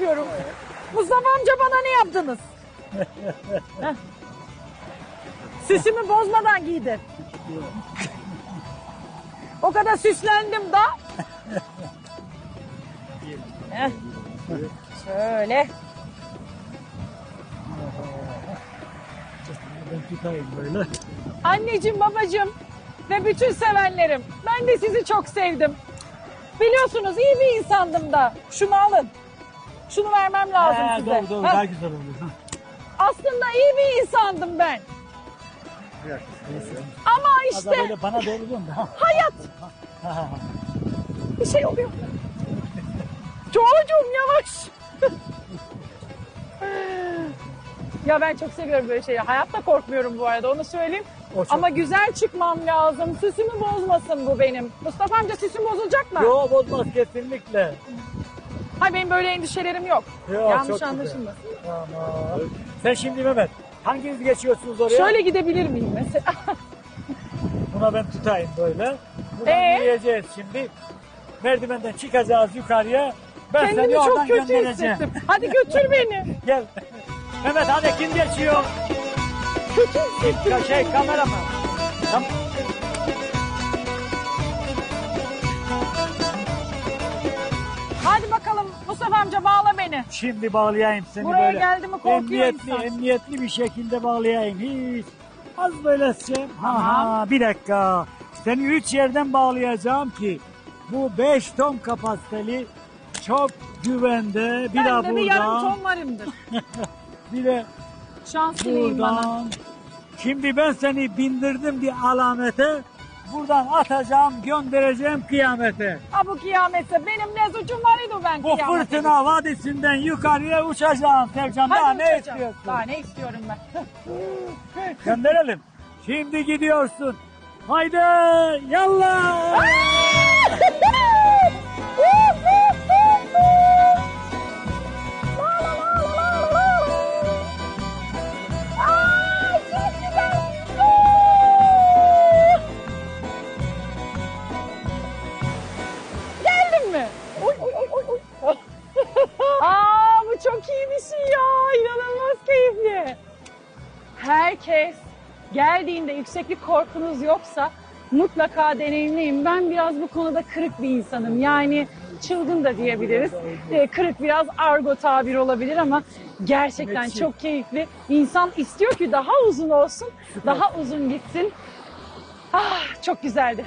yapıyorum. Mustafa amca bana ne yaptınız? Süsümü bozmadan giydin. O kadar süslendim da. Şöyle. Böyle. Anneciğim, babacığım ve bütün sevenlerim. Ben de sizi çok sevdim. Biliyorsunuz iyi bir insandım da. Şunu alın. Şunu vermem lazım He, size. doğru doğru Heh. daha güzel. Ha. Aslında iyi bir insandım ben. Ama Az da işte böyle bana doğru dön de. Ha. hayat Ha, ha, ha. bir şey oluyor. Çocuğum yavaş. ya ben çok seviyorum böyle şeyi. Hayatta korkmuyorum bu arada onu söyleyeyim. O çok- Ama güzel çıkmam lazım. Süsümü bozmasın bu benim. Mustafa amca süsüm bozulacak mı? Yo bozmaz kesinlikle. Hayır benim böyle endişelerim yok. Yo, çok Yanlış güzel. anlaşılmasın. Tamam. Sen şimdi Mehmet hanginiz geçiyorsunuz oraya? Şöyle gidebilir miyim mesela? Buna ben tutayım böyle. Buradan Ee? yürüyeceğiz şimdi. Merdivenden çıkacağız yukarıya. Ben Kendimi seni çok oradan kötü göndereceğim. hissettim. Hadi götür beni. Gel. Mehmet hadi kim geçiyor? Kötü hissettim. Ka- şey kameraman. Tam bağla beni. şimdi bağlayayım seni Buraya böyle. geldi mi korkuyor emniyetli, insan. emniyetli bir şekilde bağlayayım. Hiç. Az böyle şey. Ha, ha, bir dakika. Seni üç yerden bağlayacağım ki bu beş ton kapasiteli çok güvende. Bir ben de de bir yarım buradan. ton varımdır. Bir de Şanslıyım bana. buradan. Şimdi ben seni bindirdim bir alamete. Buradan atacağım, göndereceğim kıyamete. Ha bu kıyametse benim ne suçum var idi ben Bu kıyamete. fırtına vadisinden yukarıya uçacağım Sevcan. Daha Hadi ne uçacağım. istiyorsun? Daha ne istiyorum ben? Gönderelim. Şimdi gidiyorsun. Haydi yallah. Çok iyi bir şey ya. İnanılmaz keyifli. Herkes geldiğinde yükseklik korkunuz yoksa mutlaka deneyimleyin. Ben biraz bu konuda kırık bir insanım. Yani çılgın da diyebiliriz. Ee, kırık biraz argo tabir olabilir ama gerçekten çok keyifli. İnsan istiyor ki daha uzun olsun, daha uzun gitsin. Ah çok güzeldi.